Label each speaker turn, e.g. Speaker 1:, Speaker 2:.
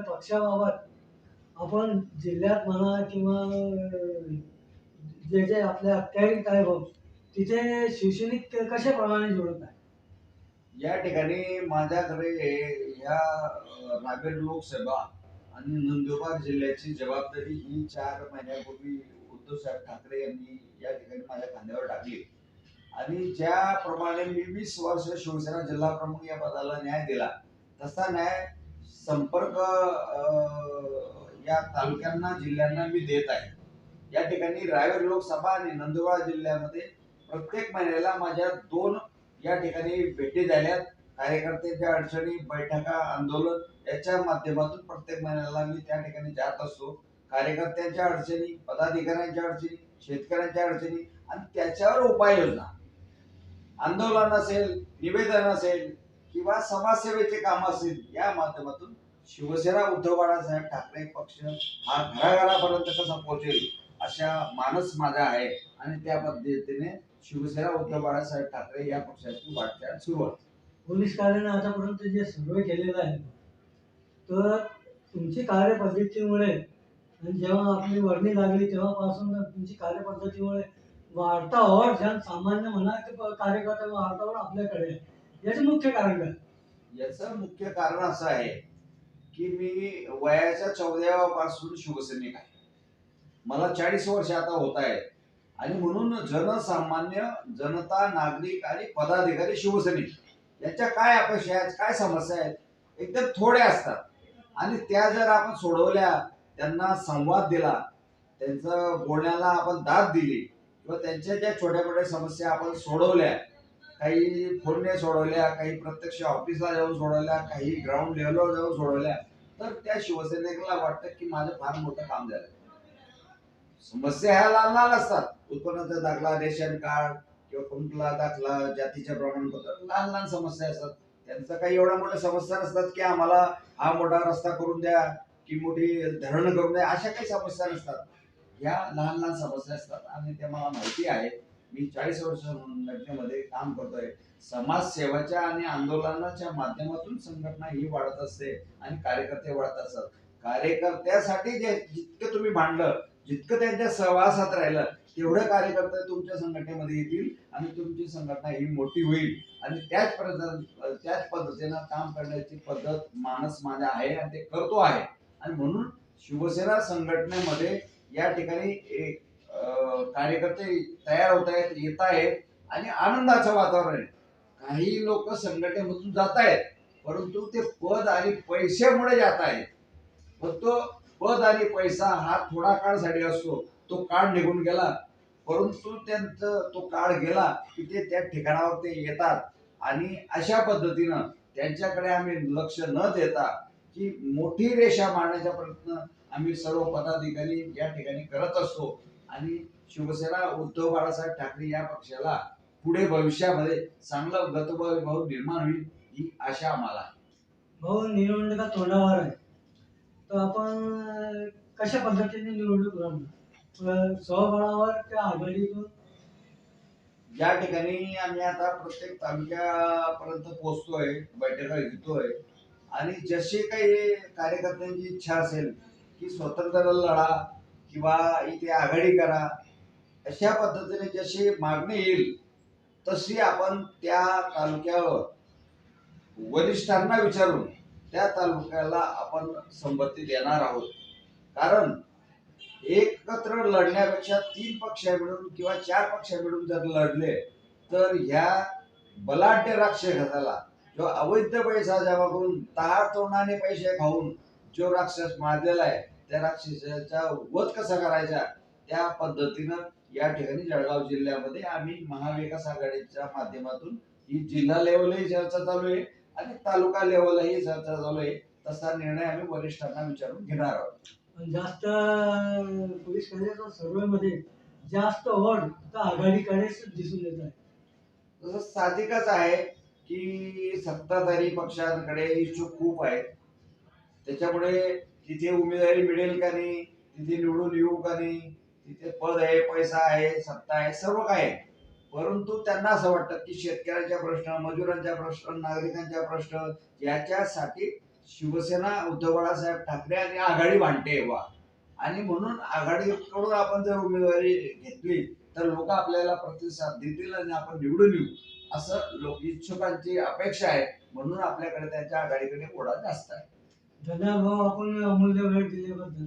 Speaker 1: पक्षाबाबत आपण जिल्ह्यात म्हणा किंवा जे जे आपले अत्याधिक आहे बघ तिथे शिवसैनिक कशाप्रमाणे जोडत आहे
Speaker 2: या ठिकाणी माझ्याकडे ह्या रावेर लोकसभा आणि नंदुरबार जिल्ह्याची जबाबदारी ही चार महिन्यापूर्वी उद्धव साहेब ठाकरे यांनी या ठिकाणी माझ्या खांद्यावर टाकली. आणि ज्याप्रमाणे मी वीस वर्ष शिवसेना जिल्हा प्रमुख या पदाला न्याय दिला तसा न्याय संपर्क या तालुक्यांना जिल्ह्यांना मी देत आहे. या ठिकाणी रायगड लोकसभा आणि नंदुरबार जिल्ह्यामध्ये प्रत्येक महिन्याला माझ्या दोन या ठिकाणी भेटी झाल्यात. कार्यकर्त्यांच्या अडचणी बैठका आंदोलन याच्या माध्यमातून प्रत्येक महिन्याला मी त्या ठिकाणी जात असतो. कार्यकर्त्यांच्या अडचणी पदाधिकाऱ्यांच्या अडचणी शेतकऱ्यांच्या अडचणी आणि त्याच्यावर उपाययोजना. आंदोलन असेल निवेदन असेल किंवा समाजसेवेचे काम असेल या माध्यमातून शिवसेना उद्धव बाळासाहेब ठाकरे पक्ष हा घराघरापर्यंत कसा पोहोचेल अशा मानस माझा आहे आणि त्या पद्धतीने शिवसेना उद्धव बाळासाहेब ठाकरे या पक्षाची वाटचाल सुरू आहे
Speaker 1: पोलीस कार्यालयाने आतापर्यंत जे सर्वे केलेला आहे तर तुमची कार्यपद्धतीमुळे आणि जेव्हा आपली वर्णी लागली तेव्हापासून तुमची कार्यपद्धतीमुळे वार्ताहर ज्या सामान्य म्हणा ते कार्यकर्ता वाढता आपल्याकडे आहे याचे मुख्य कारण काय?
Speaker 2: याचं मुख्य कारण असं आहे की मी वयाच्या चौदाव्या पासून शिवसैनिक आहे. मला चाळीस वर्ष आता होत आहेत. आणि म्हणून जनसामान्य जनता नागरिक आणि पदाधिकारी शिवसैनिक याच्या काय अपेक्षा आहेत काय समस्या आहेत एकदम थोड्या असतात. आणि त्या जर आपण सोडवल्या त्यांना संवाद दिला त्यांचं बोलण्याला आपण दाद दिली किंवा त्यांच्या ज्या छोट्या मोठ्या समस्या आपण सोडवल्या काही फोनने सोडवल्या काही प्रत्यक्ष ऑफिसला जाऊन सोडवल्या काही ग्राउंड लेवलवर जाऊन सोडवल्या. तर त्या शिवसैनिकाला वाटतं की माझं फार मोठं काम झालं. समस्या ह्या लहान लहान असतात. उत्पन्नाचा दाखला रेशन कार्ड किंवा कुंटला दाखला जातीचे प्रमाणपत्र लहान लहान समस्या असतात. त्यांचं काही एवढ्या मोठ्या समस्या नसतात की आम्हाला हा मोठा रस्ता करून द्या की मोठी धरण करून द्या अशा काही समस्या नसतात. ह्या लहान लहान समस्या असतात आणि त्या मला माहिती आहे. मी चाळीस वर्ष संघटनेमध्ये काम करतोय. समाजसेवाच्या आणि आंदोलनाच्या माध्यमातून संघटना ही वाढत असते आणि कार्यकर्ते वाढत असतात. कार्यकर्त्यासाठी जे जितकं तुम्ही भांडलं जितकं त्यांच्या सहवासात राहिलं तेवढं कार्यकर्ते तुमच्या संघटनेमध्ये येतील आणि तुमची संघटना ही मोठी होईल. आणि त्याच त्याच पद्धतीनं काम करण्याची पद्धत मानस माझा आहे आणि ते करतो आहे. आणि म्हणून शिवसेना संघटनेमध्ये या ठिकाणी एक कार्यकर्ते तयार होत आहेत येत आहेत आणि आनंदाचं वातावरण आहे. काही लोक संघटनेमधून जात आहेत परंतु ते पद आणि पैशामुळे जात आहेत. फक्त पद आणि पैसा हा थोडा काळसाठी असतो तो काळ निघून गेला. परंतु त्यांचं तो काळ गेला की ते त्या ठिकाणावर ते येतात. आणि अशा पद्धतीनं त्यांच्याकडे आम्ही लक्ष न देता की मोठी रेषा मारण्याचा प्रयत्न आम्ही सर्व पदाधिकारी या ठिकाणी करत असतो आणि शिवसेना उद्धव बाळासाहेब ठाकरे या पक्षाला पुढे भविष्यामध्ये चांगलं गतवैभव निर्माण होईल ही आशा आम्हाला.
Speaker 1: भाऊ निवडणुका तोंडावर आहे तर आपण कशा पद्धतीने निवडणूक स्वबळावर त्या आघाडीतून?
Speaker 2: या ठिकाणी आम्ही आता प्रत्येक तालुक्यापर्यंत पोहोचतोय बैठका घेतोय. आणि जसे काही कार्यकर्त्यांची इच्छा असेल की स्वतंत्र लढा किंवा इथे आघाडी करा अशा पद्धतीने जशी मागणी येईल तशी आपण त्या तालुक्यावर वरिष्ठांना विचारून त्या तालुक्याला आपण संमती देणार आहोत. कारण एकत्र लढण्यापेक्षा तीन पक्ष मिळून किंवा चार पक्ष मिळून जर लढले तर ह्या बलाढ्य राक्षसाला जो अवैध पैसा जमा करून तहार तोंडाने पैसे खाऊन जो राक्षस मारलेला आहे त्या राक्षसाचा वध कसा करायचा? त्या पद्धतीनं या ठिकाणी जळगाव जिल्ह्यामध्ये आम्ही महाविकास आघाडीच्या माध्यमातून ही जिल्हा लेवलही चर्चा चालू आहे आणि तालुका लेवलही चर्चा चालू आहे. तसा निर्णय आम्ही वरिष्ठांना विचारून घेणार आहोत.
Speaker 1: पण जास्त पोलीस कार्याच्या सर्वेमध्ये जास्त ओढ तर आघाडीकडेच दिसून येत आहे.
Speaker 2: तसं साहजिकच आहे की सत्ताधारी पक्षांकडे इच्छुक खूप आहेत. त्याच्यामुळे तिथे उमेदवारी मिळेल का नाही तिथे निवडून येऊ का नाही तिथे पद आहे पैसा आहे सत्ता आहे सर्व काय आहे. परंतु त्यांना असं वाटतं की शेतकऱ्यांच्या प्रश्न मजुरांच्या प्रश्न नागरिकांच्या प्रश्न याच्यासाठी शिवसेना उद्धव बाळासाहेब ठाकरे आणि आघाडी भांडते वा आणि म्हणून आघाडीकडून आपण जर उमेदवारी घेतली तर लोक आपल्याला प्रतिसाद देतील आणि आपण निवडून येऊ असं लोक इच्छुकांची अपेक्षा आहे. म्हणून आपल्याकडे त्यांच्या आघाडीकडे ओढा जास्त आहे.
Speaker 1: धन्यवाद भाऊ आपण अमूल्य वेळ दिल्याबद्दल.